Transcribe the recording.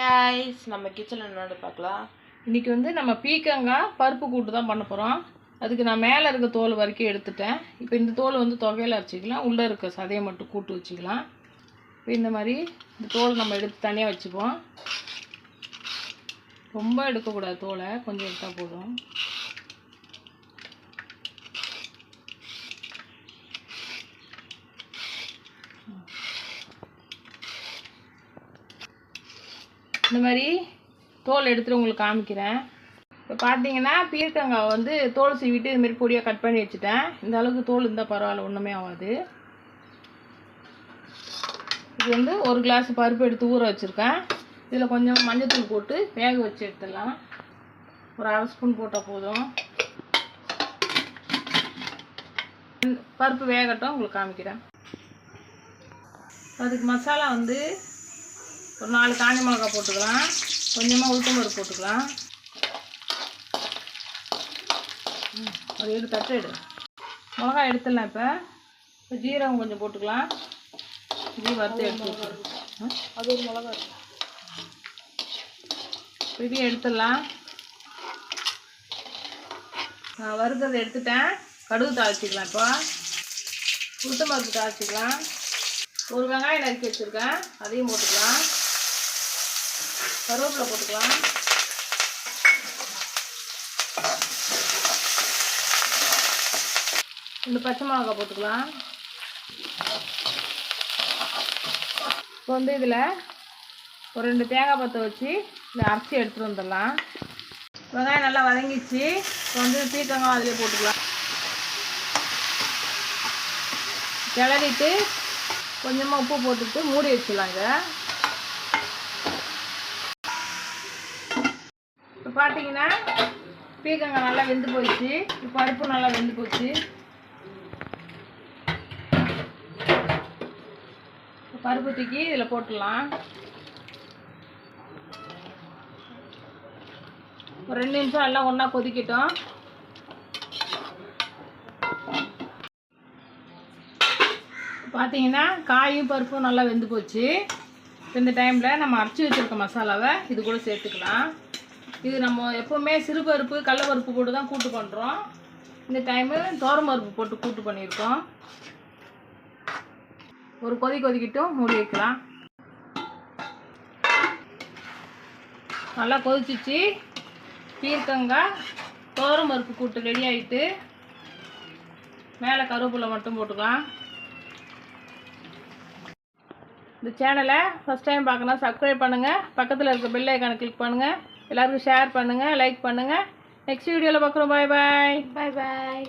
guys நம்ம கிச்சனில் என்னோட பார்க்கலாம். இன்னைக்கு வந்து நம்ம பீக்கங்காய் பருப்பு கூட்டு தான் பண்ண போகிறோம் அதுக்கு நான் மேலே இருக்க தோல் வரைக்கும் எடுத்துட்டேன். இப்போ இந்த தோல் வந்து தொகையில் அரைச்சிக்கலாம். உள்ளே இருக்க சதையை மட்டும் கூட்டு வச்சுக்கலாம். இப்போ இந்த மாதிரி இந்த தோல் நம்ம எடுத்து தனியாக வச்சுப்போம். ரொம்ப எடுக்கக்கூடாது தோலை. கொஞ்சம் எடுத்தால் போதும். இந்த மாதிரி தோல் எடுத்துட்டு உங்களுக்கு காமிக்கிறேன். இப்போ பார்த்தீங்கன்னா பீர்க்கங்காய் வந்து தோல் சீவிட்டு இதுமாரி பொடியாக கட் பண்ணி வச்சுட்டேன். இந்த அளவுக்கு தோல் இருந்தால் பரவாயில்ல ஒன்றுமே ஆகாது. இது வந்து ஒரு கிளாஸ் பருப்பு எடுத்து ஊற வச்சுருக்கேன். இதில் கொஞ்சம் மஞ்சத்தூள் போட்டு வேக வச்சு எடுத்துடலாம். ஒரு அரை ஸ்பூன் போட்டால் போதும். பருப்பு வேகட்டும் உங்களுக்கு காமிக்கிறேன். அதுக்கு மசாலா வந்து ஒரு நாலு காஞ்ச மிளகா போட்டுக்கலாம். கொஞ்சமாக உளுத்தம் பருப்பு போட்டுக்கலாம். ம், ஒரு ஏழு தட்டு எடு. மிளகா எடுத்துடலாம் இப்போ. இப்போ ஜீரகம் கொஞ்சம் போட்டுக்கலாம். ஜீ வறுத்து எடுத்து அது ஒரு மிளகா இதையும் எடுத்துடலாம். நான் வறுக்கிறத எடுத்துட்டேன். கடுகு தாளிச்சிக்கலாம் இப்போ. உளுத்தம் பருப்பு தாளிச்சிக்கலாம். ஒரு வெங்காயம் நறுக்கி வச்சுருக்கேன். அதையும் போட்டுக்கலாம். கருவேப்பிலை போட்டுக்கலாம். ரெண்டு பச்சை மிளகாய் போட்டுக்கலாம். இப்போ வந்து இதில் ஒரு ரெண்டு தேங்காய் பற்ற வச்சு இந்த அரைச்சி எடுத்துகிட்டு வந்துடலாம். வெங்காயம் நல்லா வதங்கிச்சு இப்போ வந்து பீக்கங்காய் அதிலே போட்டுக்கலாம். கிளறிட்டு கொஞ்சமாக உப்பு போட்டுட்டு மூடி வச்சிடலாங்க இப்போ பார்த்தீங்கன்னா பீக்கங்காய் நல்லா வெந்து போயிடுச்சு. இப்போ பருப்பு நல்லா வெந்து போச்சு. பருப்பு தூக்கி இதில் போட்டுடலாம். ஒரு ரெண்டு நிமிஷம் எல்லாம் ஒன்றா கொதிக்கட்டும். பார்த்தீங்கன்னா காயும் பருப்பும் நல்லா வெந்து போச்சு. இந்த டைமில் நம்ம அரைச்சி வச்சுருக்க மசாலாவை இது கூட சேர்த்துக்கலாம். இது நம்ம எப்போவுமே சிறுபருப்பு கடலப்பருப்பு போட்டு தான் கூட்டு பண்ணுறோம் இந்த டைமு தோரம் பருப்பு போட்டு கூட்டு பண்ணியிருக்கோம். ஒரு கொதி கொதிக்கிட்டும் மூடி வைக்கலாம். நல்லா கொதிச்சிச்சு. பீர்க்கங்காய் தோரம் பருப்பு கூட்டு ரெடி ஆகிட்டு மேலே கருவேப்பிலை மட்டும் போட்டுக்கலாம். இந்த சேனலை ஃபஸ்ட் டைம் பார்க்கணும் சப்ஸ்கிரைப் பண்ணுங்கள் பக்கத்தில் இருக்க பெல் ஐக்கானை கிளிக் பண்ணுங்கள் எல்லாருக்கும் ஷேர் பண்ணுங்கள் லைக் பண்ணுங்கள் நெக்ஸ்ட் வீடியோவில் பார்க்குறோம். பாய் பாய் பாய் பாய்